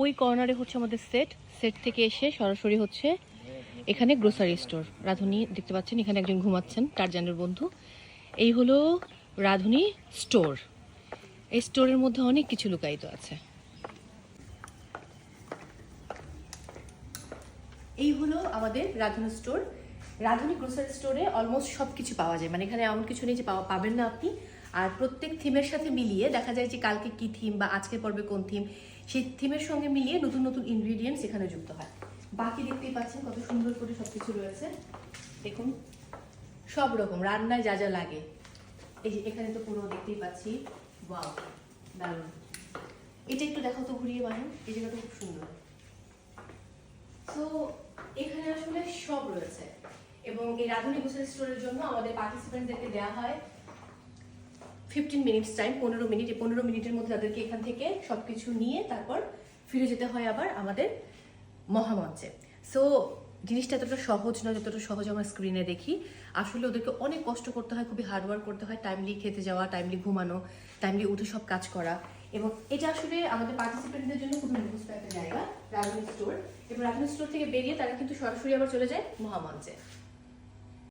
ওই কর্নারে হচ্ছে আমাদের সেট সেট থেকে এসে সরাসরি হচ্ছে এখানে গ্রোসারি স্টোর রাধুনি দেখতে পাচ্ছেন, এখানে একজন ঘুমাচ্ছেন টারজানের বন্ধু। এই হলো রাধুনি স্টোর এই স্টোরের মধ্যে অনেক কিছু লুকায়িত আছে। এই হলো আমাদের রাধুনি স্টোর রাধুনি গ্রোসারি স্টোরে অলমোস্ট সব কিছু পাওয়া যায়। মানে এখানে এমন কিছু নেই যে পাবেন না আপনি। আর প্রত্যেক থিমের সাথে মিলিয়ে দেখা যায় যে কালকে কি থিম বা আজকের পর্বে কোন থিম সেই থিমের সঙ্গে মিলিয়ে নতুন নতুন ইনগ্রিডিয়েন্টস এখানে যুক্ত হয়। বাকি দেখতেই পাচ্ছেন কত সুন্দর করে সব কিছু রয়েছে। দেখুন, সব রকম, রান্নায় যা যা লাগে। এই যে এখানে তো পুরো দেখতেই পাচ্ছি। ওয়াও দারুণ। এটা একটু দেখো তো ঘুরিয়ে বানান এই জায়গাটা খুব সুন্দর। সো এখানে আসলে সব রয়েছে। এবং এই রাধুনি গ্রোসারি স্টোরের জন্য আমাদের পার্টিসিপেন্টদেরকে দেওয়া হয় ফিফটিন মিনিটস টাইম পনেরো মিনিট এই পনেরো মিনিটের মধ্যে তাদেরকে এখান থেকে সব কিছু নিয়ে তারপর ফিরে যেতে হয় আবার আমাদের মহামঞ্চে। সো জিনিসটা এতটা সহজ নয়, যতটা সহজ আমরা স্ক্রিনে দেখি। আসলে ওদেরকে অনেক কষ্ট করতে হয়, খুবই হার্ডওয়ার্ক করতে হয় টাইমলি খেতে যাওয়া টাইমলি ঘুমানো টাইমলি উঠে সব কাজ করা। এবং এটা আসলে আমাদের পার্টিসিপেন্টদের জন্য খুবই মুখস্থ একটা জায়গা রাজনীতি স্টোর এবং রাজনীতি স্টোর থেকে বেরিয়ে তারা কিন্তু সরাসরি আবার চলে যায় মহামঞ্চে।